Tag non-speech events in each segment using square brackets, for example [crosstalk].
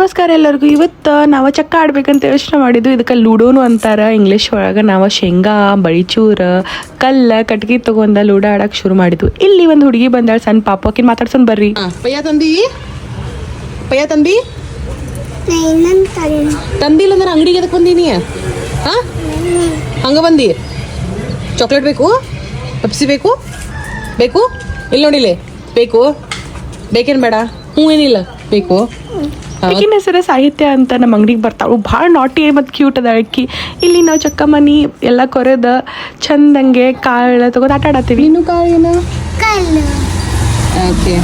ನಮಸ್ಕಾರ ಎಲ್ಲರಿಗೂ. ಇವತ್ತು ನಾವು ಚಕ್ಕ ಆಡ್ಬೇಕಂತ ಯೋಚನೆ ಮಾಡಿದ್ದು ಇದಕ್ಕೆ ಲೂಡೋನು ಅಂತಾರ. ಇಂಗ್ಲೀಷ್ ಒಳಗೆ ನಾವು ಶೇಂಗಾ ಬಳಿಚೂರ ಕಲ್ಲ ಕಟ್ಗಿ ತಗೊಂಡ ಲೂಡೋ ಆಡಕ್ಕೆ ಶುರು ಮಾಡಿದ್ವು. ಇಲ್ಲಿ ಒಂದು ಹುಡುಗಿ ಬಂದಾಳ ಸಣ್ಣ ಪಾಪಕಿನ್ ಮಾತಾಡ್ಸೊಂಡ್ ಬರ್ರಿ. ಪಯ್ಯ ತಂದಿ? ಪಯ್ಯ ತಂದಿ? ತಂದಿಲ್ಲ ಅಂದ್ರೆ ಅಂಗಡಿಗೆ ಅದಕ್ಕೆ ಬಂದೀನಿ ಹಾ? ಹಂಗ ಬಂದಿ? ಚಾಕ್ಲೇಟ್ ಬೇಕು? ಪಪ್ಸಿ ಬೇಕು? ಬೇಕು? ಇಲ್ಲಿ. ನೋಡಿಲೆ ಬೇಕು? ಬೇಕೇನು ಬೇಡ? ಹ್ಞೂ ಏನಿಲ್ಲ ಬೇಕು? ಆಕಿನ ಹೆಸರು ಸಾಹಿತ್ಯ ಅಂತ ನಮ್ಮ ಅಂಗಡಿಗೆ ಬರ್ತಾಳು ಭಾಳ ನಾಟಿ ಮತ್ತು ಕ್ಯೂಟ್ ಅದ ಅಕ್ಕಿ. ಇಲ್ಲಿ ನಾವು ಚಕ್ಕ ಮನಿ ಎಲ್ಲ ಕೊರೆದ ಚಂದಂಗೆ ಕಾಳು ತಗೊಂಡು ಆಟ ಆಡತ್ತೀವಿ. ನೀನು ಕಾಳು ಓಕೆ.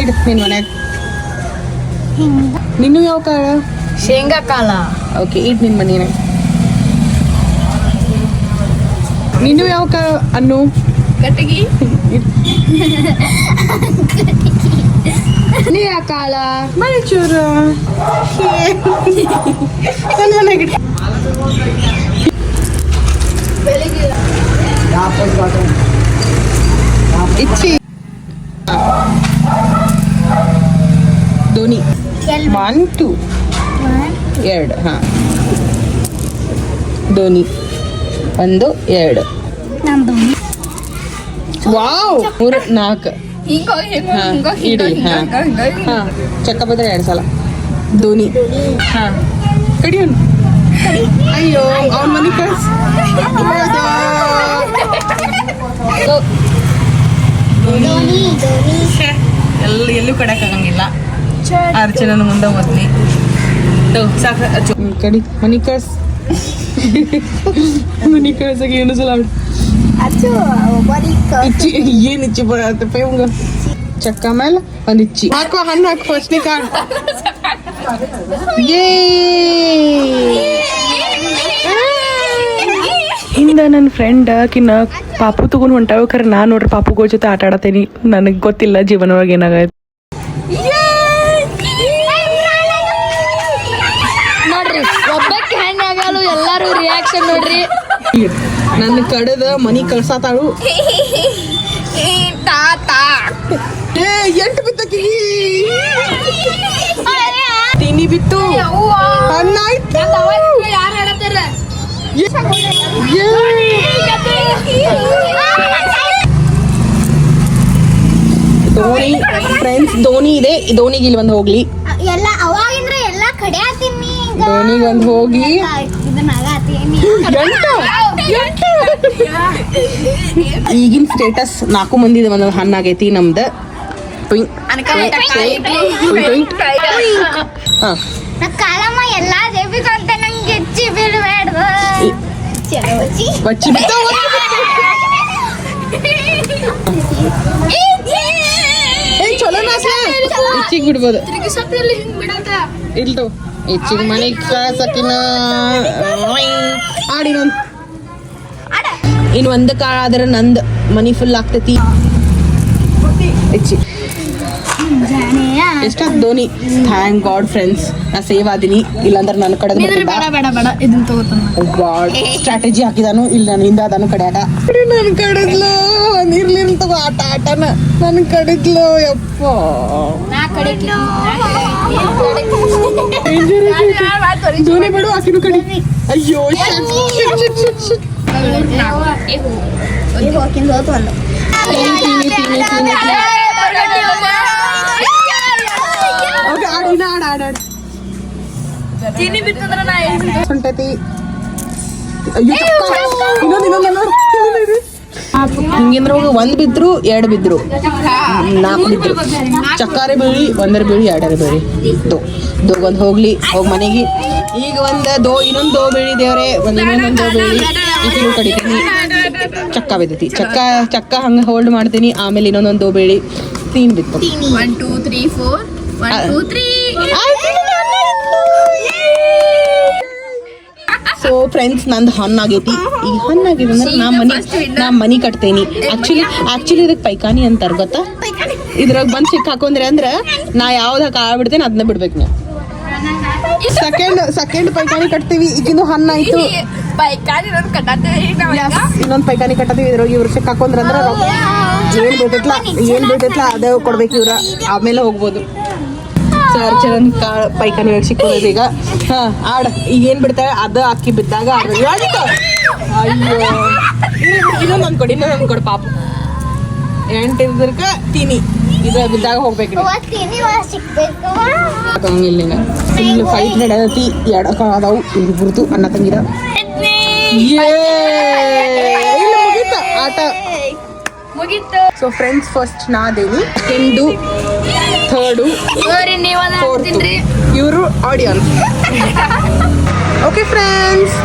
ಇಡು ನಿನ್ನ ಮನ್ಯಾಗ ನಿನ್ನೂ ಯಾವ ಕಾಳ? ಶೇಂಗಾ ಕಾಲ ಓಕೆ ಇಟ್ ನಿನ್ ಮನೆಯಾಗ ನೀನು ಯಾವ ಕಾಳು ಅನ್ನು? ಕಟಗಿ [laughs] ನೀ ಯಾವ ಮೈಚೂರು. ಇಚ್ಚಿ. ಧೋನಿ. ಒನ್ ಟು ಎರಡು ಹಾಂ. ಧೋನಿ. ಒಂದು ಎರಡು. ವಾವ್. ಮೂರು ನಾಲ್ಕು. ಹಾಂ ಇಡಿ ಹಾಂ ಹಾಂ ಚಕ್ಕ ಬದ್ರೆ ಎರಡು ಸಲ ಧೋನಿ ಹಾಂ ಕಡಿಯೋನು ಅಯ್ಯೋ ಅವನ ಮನೆ ಕಳ್ಸ್ ಎಲ್ಲ ಎಲ್ಲೂ ಕಡಕ್ಕಾಗಂಗಿಲ್ಲ ಅರ್ಚನನ ಮುಂದೆ ಮೊದ್ಲಿ ಸಾಕು ಅಚ್ಚು. ಕಡಿ. ಮನಿ ಕಳ್ಸ್ [laughs] ಮನಿ ಕಳ್ಸಕ್ಕೆ ಏನು ಸಲ ಇಚ್ಚಿ ಏನು ಇಚ್ಚಿ ಬರತ್ತಪ್ಪ ಇವಂಗ ಚಕ್ಕ ಮೇಲೆ ಒಂದು ಇಚ್ಚಿ. ಹಾಕು ಹಣ್ಣು ಹಾಕು ಫಸ್ಟ್ನೇ ಕಾಳು ಯೇ ಹಿಂದೆ ನನ್ನ ಫ್ರೆಂಡ್ ಆಕಿನ ಪಾಪು ತಗೊಂಡು ಹೊಂಟಾವ ಖರೆ ನಾನು ನೋಡ್ರಿ ಪಾಪುಗಳ ಜೊತೆ ಆಟ ಆಡತೇನಿ ನನಗೆ ಗೊತ್ತಿಲ್ಲ ಜೀವನ ಒಳಗೆ ಏನಾಗೈತೆ. ನೋಡ್ರಿ ಒಬ್ಬಕ್ಕೆ ಹೆಣ್ಣಾಗಲು ಎಲ್ಲಾರು ರಿಯಾಕ್ಷನ್ ನೋಡ್ರಿ. ನನ್ನ ಕಡೆದ ಮನಿ ಕಳ್ಸಾತಾಳು. ಏ ಎಂಟು ಬಿತ್ತಕಿ ತಿನಿ ಬಿತ್ತು. ಧೋನಿ ಫ್ರೆಂಡ್ಸ್ ಧೋನಿ ಇದೆ. ಧೋನಿಗೆ ಇಲ್ಲಿ ಒಂದು ಹೋಗ್ಲಿ. ಎಲ್ಲ ಅವಾಗಿಂದ್ರೆ ಎಲ್ಲ ಕಡೆ ಧೋನಿಗೆ ಒಂದು ಹೋಗಿ. ಈಗಿನ ಸ್ಟೇಟಸ್ ನಾಲ್ಕು ಮಂದಿ ಒಂದೊಂದು ಹಣ್ಣಾಗೈತಿ ನಮ್ದು. ಕಾಲಮ್ಮ ಎಲ್ಲ ದೇವಿಗಂತ ನಂಗೆ ಹೆಚ್ಚಿ ಬೀಳ್ಬೇಡ್ದು [laughs] ಹೆಚ್ಚಿಗೆ ಬಿಡ್ಬೋದು ಇಲ್ಟು ಹೆಚ್ಚಿಗೆ ಮನೆ ಕಳ್ಸಕಿನ ಆಡಿ ಇನ್ನು ಒಂದು ಕಾಳ ಆದ್ರೆ ನಂದು ಮನಿ ಫುಲ್ ಆಗ್ತೈತಿ. ಹೆಚ್ಚಿ ಎಷ್ಟಾತ್ ಧೋನಿ ಥ್ಯಾಂಕ್ ಗಾಡ್ ಫ್ರೆಂಡ್ಸ್ ನಾ ಸೇವ್ ಆದಿನಿ ಇಲ್ಲಾಂದ್ರೆ ನನ್ನ ಕಡೆ ಬೇಡ ಬೇಡ ಬೇಡ ಇದನ್ನ ತಗೋತಾನ ಗಾಡ್ ಸ್ಟ್ರಾಟಜಿ ಹಾಕಿದಾನು ಇಲ್ಲ ನಾನು ಹಿಂದ ಅದನ್ನು ಕಡೆಯಾಗ ನನ್ನ ಕಡಿದ್ಲು ನೀರ್ಲಿರ್ ತಗೋ ಆಟ ಆಟನ ನನ್ನ ಕಡೆದ್ಲು ಯಪ್ಪ ಧೋನಿ ಬಿಡು ಆಕಿನ ಕಡಿ ಅಯ್ಯೋ ಹೋಗಿಂದ ಹೋತು ಒಂದು. ತಿನ್ನಿ, ತಿನ್ನಿ, ತಿನ್ನಿ, ತಿನ್ನಿ, ತಿನ್ನಿ. Okay, ಆಡು, ಇನ್ನ ಆಡು, ಆಡು. ತಿನ್ನಿ ಬಿತ್ತಂದ್ರ ನಾ ಹೊಂಟೈತಿ. ಹಿಂಗಿಂದ್ರ ಒಂದ್ ಬಿದ್ರು ಎರಡ್ ಬಿದ್ರು. ನಾಲ್ಕು ಬಿದ್ರು. ಚಕ್ಕಾರೆ ಬೀಳಿ ಒಂದರ ಬೀಳಿ ಎರಡರ ಬೀಳಿ ದೋ ದೋಗ್ ಒಂದ್ ಹೋಗ್ಲಿ ಹೋಗ್ ಮನೆಗೆ. ಈಗ ಒಂದ್ ದೋ ಇನ್ನೊಂದ್ ದೋ ಬೀಳಿ ದೇವ್ರೆ. ಒಂದ್ ಇನ್ನೊಂದ್ ದೋ ಬೀಳಿ ಕಡಿತೀನಿ. ಚಕ್ಕ ಬಿದ್ದೈತಿ. ಚಕ್ಕ ಚಕ್ಕ ಹಂಗ ಹೋಲ್ಡ್ ಮಾಡ್ತೀನಿ. ಆಮೇಲೆ ಇನ್ನೊಂದೊಂದು ದೋ ಬೀಳಿ ತೀನ್ ಬಿತ್ತು one two three four one two three so friends ನಂದು ಹಣ್ಣಾಗೈತಿ ಈ ಹಣ್ಣಾಗೈತಿ ಅಂದ್ರೆ ನಾ ಮನಿ ನಾ ಮನಿ ಕಟ್ತೇನಿ. ಆಕ್ಚುಲಿ ಆಕ್ಚುಲಿ ಇದಕ್ಕೆ ಪೈಕಾನಿ ಅಂತಾರೆ ಗೊತ್ತಾ? ಇದ್ರಾಗ ಬಂದು ಸಿಕ್ ಹಾಕೊಂಡ್ರೆ ಅಂದ್ರೆ ನಾ ಯಾವ್ದು ಕಾಳ ಬಿಡ್ತೇನೆ ಅದನ್ನ ಬಿಡ್ಬೇಕು ನೀವು. ಸೆಕೆಂಡ್ ಸೆಕೆಂಡ್ ಪೈಕಾನಿ ಕಟ್ತೀವಿ. ಈಗಿಂದು ಹಣ್ಣಾಯ್ತು ಆಯ್ತು. ಇನ್ನೊಂದು ಪೈಖಾನಿ ಕಟ್ಟತೀವಿ. ಇದ್ರಾಗ ಇವ್ರ ಸಿಕ್ ಹಾಕೊಂಡ್ರೆ ಅಂದ್ರೆ ಏನ್ ಬೀಳ್ತೈತ್ಲ ಏನ್ ಬೀಳ್ತೈತ್ಲ ಅದೇ ಕೊಡ್ಬೇಕು ಇವ್ರ. ಆಮೇಲೆ ಹೋಗ್ಬೋದು. ಸೊ ಅರ್ಚನನ್ ಕಾ ಪೈಖಾನೆ ಸಿಕ್ಕೋದು ಈಗ. ಹಾ ಆಡ ಈಗ ಏನ್ ಬಿಡ್ತಾರೆ? ಅದ ಅಕ್ಕಿ ಬಿದ್ದಾಗ ಯಾವ್ದಿತ್ತು? ಅಯ್ಯೋ ಇನ್ನೊಂದು ಅಂದ್ಕೊಡಿ ಇನ್ನೊಂದು ಅಂದ್ಕೊಡಿ ಪಾಪ. ಎಂಟು ಇದ್ರಕ ತಿನಿ. ಇದು ಬಿದ್ದಾಗ ಹೋಗ್ಬೇಕು ಇಲ್ಲಿನ ಫುಲ್ ಫೈಟ್ ನಡೆದತಿ ಎಡಕ ಅದಾವು ಇಲ್ಲಿ ಗುರುತು ಅಣ್ಣ ತಂಗಿದ. ಏ ಇಲ್ಲ ಆಟ. ಮುಗೀತು ಸೊ ಫ್ರೆಂಡ್ಸ್ ಫಸ್ಟ್ ನಾದೇನಿ ಸೆಕೆಂಡು ಥರ್ಡು ಇವರು ಆಡಿಯನ್ಸ್ ಓಕೆ ಫ್ರೆಂಡ್ಸ್.